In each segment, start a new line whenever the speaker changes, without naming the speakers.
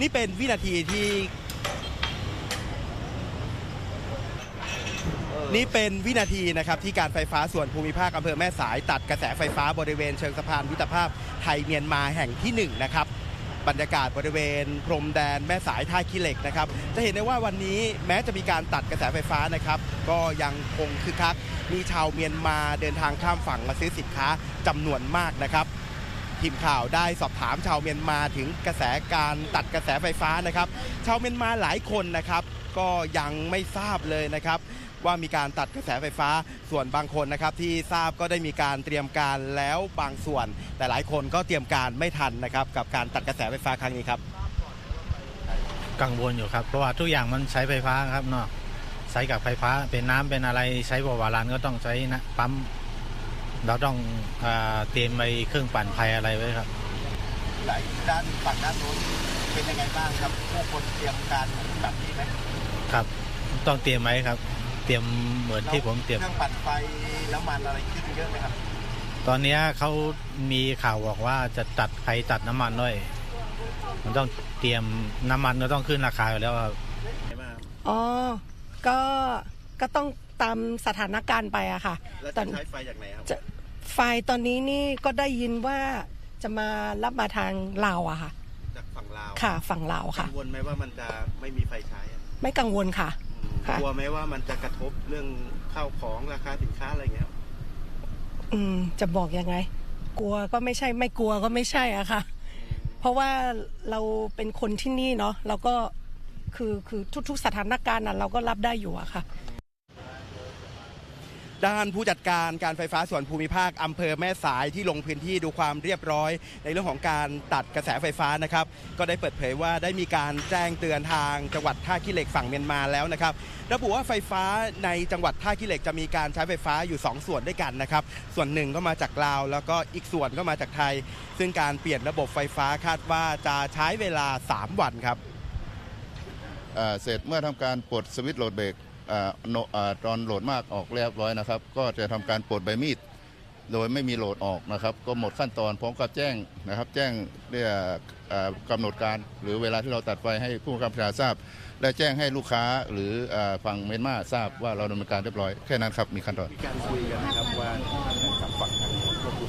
นี่เป็นวินาทีที่ นี่เป็นวินาทีนะครับที่การไฟฟ้าส่วนภูมิภาคอำเภอแม่สาย ตัดกระแสไฟฟ้าบริเวณเชิงสะพานมิตรภาพไทยเมียนมาแห่งที่หนึ่งนะครับบรรยากาศบริเวณพรมแดนแม่สายท่าขี้เหล็กนะครับ จะเห็นได้ว่าวันนี้แม้จะมีการตัดกระแสไฟฟ้านะครับ ก็ยังคงคึกคักมีชาวเมียนมาเดินทางข้ามฝั่งมาซื้อสินค้าจำนวนมากนะครับ ทีมข่าวได้สอบถามชาวเมียนมาถึงกระแสการตัดกระแสไฟฟ้านะครับ ชาวเมียนมาหลายคนนะครับ ก็ยังไม่ทราบเลยนะครับ ว่ามีการตัดกระแสไฟฟ้าส่วนบางคนนะครับ ที่ทราบก็ได้มีการเตรียมการแล้วบางส่วน แต่หลายคนก็เตรียมการไม่ทันนะครับ กับการตัดกระแสไฟฟ้าครั้งนี้ครับ
กังวลอยู่ครับ เพราะว่าทุกอย่างมันใช้ไฟฟ้าครับเนาะใช้กับไฟฟ้าเป็นน้ำเป็นอะไรใช้บวาลานก็ต้องใช้นะปั๊ม เราต้องอาเตรียมไปเครื่องปั่นไฟอะไรไว้ครับ
หลายด้านฝั่งด้านโน้นเป็นยังไงบ้างครับผู้คนเตรียมการแบบนี้ไหม
ครับ ต้องเตรียมไว้ครับ เตรียมเหมือนที่ผมเตรียม
เครื่องปั่นไฟน้ำมันอะไรขึ้นเยอะไหมครับ
ตอนเนี้ยเขามีข่าวบอกว่าจะตัดไฟตัดน้ำมันด้วย มันต้องเตรียมน้ำมันก็ต้องขึ้นราคาอยู่แล้วครับ
อ๋อก็ก็ต้องตามสถานการณ์ไปอะค่ะ
แล้ว
ตอ
จะ
น
ใช้ไฟจากไหนครับ
จะ ไฟตอนนี้นี่ก็ได้ยินว่าจะมารับมาทางลาวอะค่ะ
จากฝั่งลาว
ค่ะ ฝั่งลาวค่ะ
กังวลไหมว่ามันจะไม่มีไฟใช้อะ
ไม่กังวลค่ะ
อืม
ค่ะ
กลัวไหมว่ามันจะกระทบเรื่องข้าวของราคาสินค้าอะไรเงี้ยครับ
อืมจะบอกยังไง กลัวก็ไม่ใช่ไม่กลัวก็ไม่ใช่อะค่ะ เพราะว่าเราเป็นคนที่นี่เนาะเราก็คือคือทุก ๆ สถานการณ์น่ะเราก็รับได้อยู่อะค่ะ
ด้านผู้จัดการการไฟฟ้าส่วนภูมิภาคอำเภอแม่สายที่ลงพื้นที่ดูความเรียบร้อย ในเรื่องของการตัดกระแสไฟฟ้านะครับ ก็ได้เปิดเผยว่าได้มีการแจ้งเตือนทางจังหวัดท่าขี้เหล็กฝั่งเมียนมาแล้วนะครับระบุว่าไฟฟ้าในจังหวัดท่าขี้เหล็กจะมีการใช้ไฟฟ้าอยู่ 2 ส่วนด้วยกันนะครับ ส่วนหนึ่งก็มาจากลาว แล้วก็อีกส่วนก็มาจากไทย ซึ่งการเปลี่ยนระบบไฟฟ้าคาดว่าจะใช้เวลา 3 วันครับ
เสร็จเมื่อทำการปลดสวิตช์โหลดเบรก ตอนโหลดมากออกเรียบร้อยนะครับ ก็จะทำการปลดใบมีด โดยไม่มีโหลดออกนะครับ ก็หมดขั้นตอนพร้อมกับแจ้งนะครับ แจ้งเรียกอ่ากำหนดการหรือเวลาที่เราตัดไฟให้ผู้บังคับบัญชาทราบ และแจ้งให้ลูกค้าหรืออาฝั่งเมียนมาทราบว่าเราดำเนินการเรียบร้อยแค่นั้นครับมีขั้นตอน
มีการคุยกันนะครับว่ากับฝั่งทางควบคุม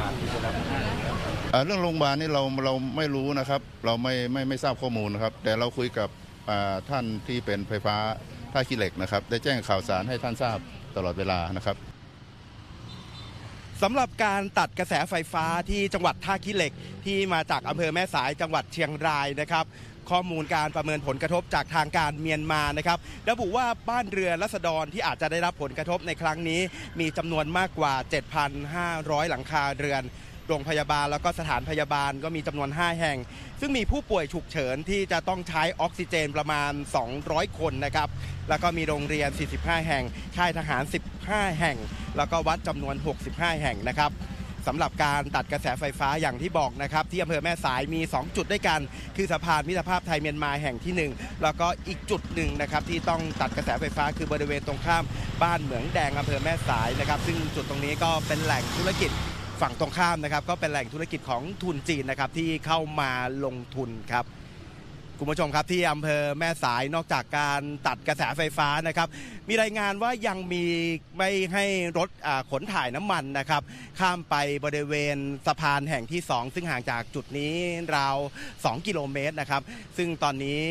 การที่จะรับ
เรื่องโรงพยาบาลนี่เราเราไม่รู้นะครับ เราไม่ไม่ไม่ทราบข้อมูลนะครับ แต่เราคุยกับอ่าท่านที่เป็นไฟฟ้า ท่าขี้เหล็กนะครับ ได้แจ้งข่าวสารให้ท่านทราบตลอดเวลานะครับ
สำหรับการตัดกระแสไฟฟ้าที่จังหวัดท่าขี้เหล็กที่มาจากอำเภอแม่สายจังหวัดเชียงรายนะครับ ข้อมูลการประเมินผลกระทบจากทางการเมียนมานะครับ ระบุว่าบ้านเรือนรัษฎรที่อาจจะได้รับผลกระทบในครั้งนี้ มีจำนวนมากกว่า 7,500 หลังคาเรือน โรงพยาบาลแล้วก็สถานพยาบาลก็มีจำนวน 5 แห่ง ซึ่งมีผู้ป่วยฉุกเฉินที่จะต้องใช้ออกซิเจนประมาณ 200 คนนะครับ แล้วก็มีโรงเรียน 45 แห่ง ค่ายทหาร 15 แห่ง แล้วก็วัดจำนวน 65 แห่งนะครับสำหรับการตัดกระแสไฟฟ้าอย่างที่บอกนะครับ ที่อำเภอแม่สายมี 2 จุดด้วยกัน คือสะพานมิตรภาพไทยเมียนมาแห่งที่ 1 แล้วก็อีกจุดหนึ่งนะครับที่ต้องตัดกระแสไฟฟ้าคือบริเวณตรงข้ามบ้านเหมืองแดงอำเภอแม่สายนะครับ ซึ่งจุดตรงนี้ก็เป็นแหล่งธุรกิจ ฝั่งตรงข้ามนะครับก็เป็นแหล่งธุรกิจของทุนจีนนะครับที่เข้ามาลงทุนครับคุณผู้ชมครับที่อำเภอแม่สายนอกจากการตัดกระแสไฟฟ้านะครับ มีรายงานว่ายังมีไม่ให้รถขนถ่ายน้ำมันนะครับ ข้ามไปบริเวณสะพานแห่งที่ 2 ซึ่งห่างจากจุดนี้ราว 2 กิโลเมตรนะครับ ซึ่งตอนนี้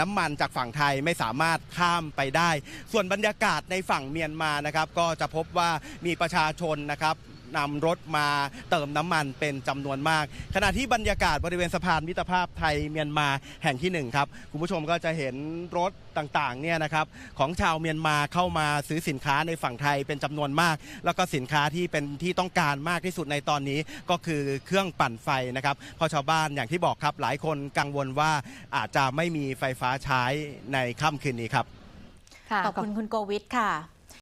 น้ำมันจากฝั่งไทยไม่สามารถข้ามไปได้ ส่วนบรรยากาศในฝั่งเมียนมานะครับ ก็จะพบว่ามีประชาชนนะครับ นำรถมาเติมน้ำมันเป็นจำนวนมาก ขณะที่บรรยากาศบริเวณสะพานมิตรภาพไทยเมียนมาแห่งที่หนึ่งครับ คุณผู้ชมก็จะเห็นรถต่างๆเนี่ยนะครับของชาวเมียนมาเข้ามาซื้อสินค้าในฝั่งไทยเป็นจำนวนมาก แล้วก็สินค้าที่เป็นที่ต้องการมากที่สุดในตอนนี้ก็คือเครื่องปั่นไฟนะครับเพราะชาวบ้านอย่างที่บอกครับหลายคนกังวลว่าอาจจะไม่มีไฟฟ้าใช้ในค่ำคืนนี้ครับ
ขอบ
ขอบคุณคุณโกวิทค่ะ